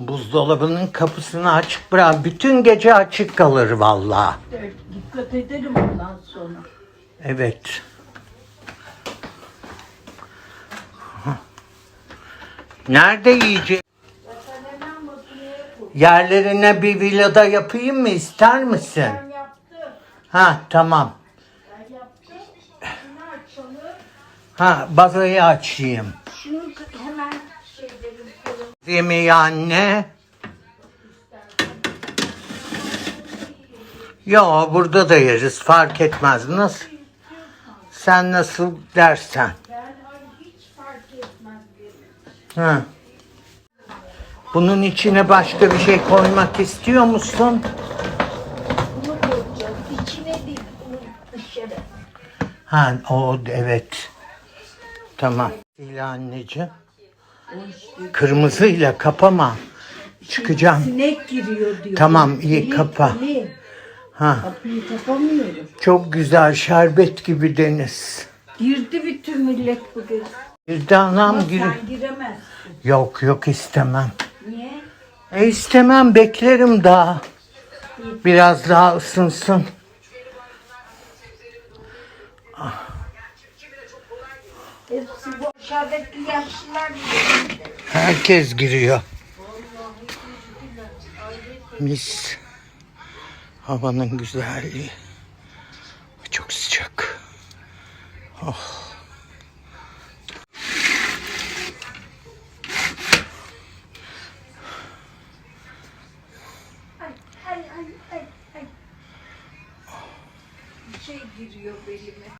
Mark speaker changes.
Speaker 1: Buzdolabının kapısını açık bırak. Bütün gece açık kalır vallahi.
Speaker 2: Evet, Dikkat ederim ondan sonra.
Speaker 1: Evet. Nerede yiyecek? Yerlerine bir villada yapayım mı ister misin?
Speaker 2: Ben yaptım.
Speaker 1: Ha tamam.
Speaker 2: Ben yaptım.
Speaker 1: Ha bazayı açayım.
Speaker 2: Hemen şeylerim koyalım.
Speaker 1: Yemeği anne. Yo burada da yeriz fark etmez. Nasıl? Sen nasıl dersen.
Speaker 2: Ben hiç fark etmez.
Speaker 1: Ha. Bunun içine başka bir şey koymak istiyor musun?
Speaker 2: Bunu koyacağız.
Speaker 1: Ha o evet. Tamam. İle anneciğim. Kırmızıyla kapama. Çıkacağım.
Speaker 2: sinek giriyor diyor.
Speaker 1: Tamam, iyi, kapa. Ha.
Speaker 2: Kapıyı kapamıyorum.
Speaker 1: Çok güzel şerbet gibi deniz.
Speaker 2: Girdi bütün millet bugün.
Speaker 1: Bir de anam
Speaker 2: Ama
Speaker 1: gir.
Speaker 2: sen giremezsin.
Speaker 1: Yok yok istemem.
Speaker 2: Niye?
Speaker 1: E istemem beklerim daha. Biraz daha ısınsın.
Speaker 2: Hepsi bu aşağıdaki yaşlılar girdi.
Speaker 1: Herkes giriyor. Mis. Havanın güzelliği. Çok sıcak. Oh.
Speaker 2: Ay ay ay ay şey giriyor belime.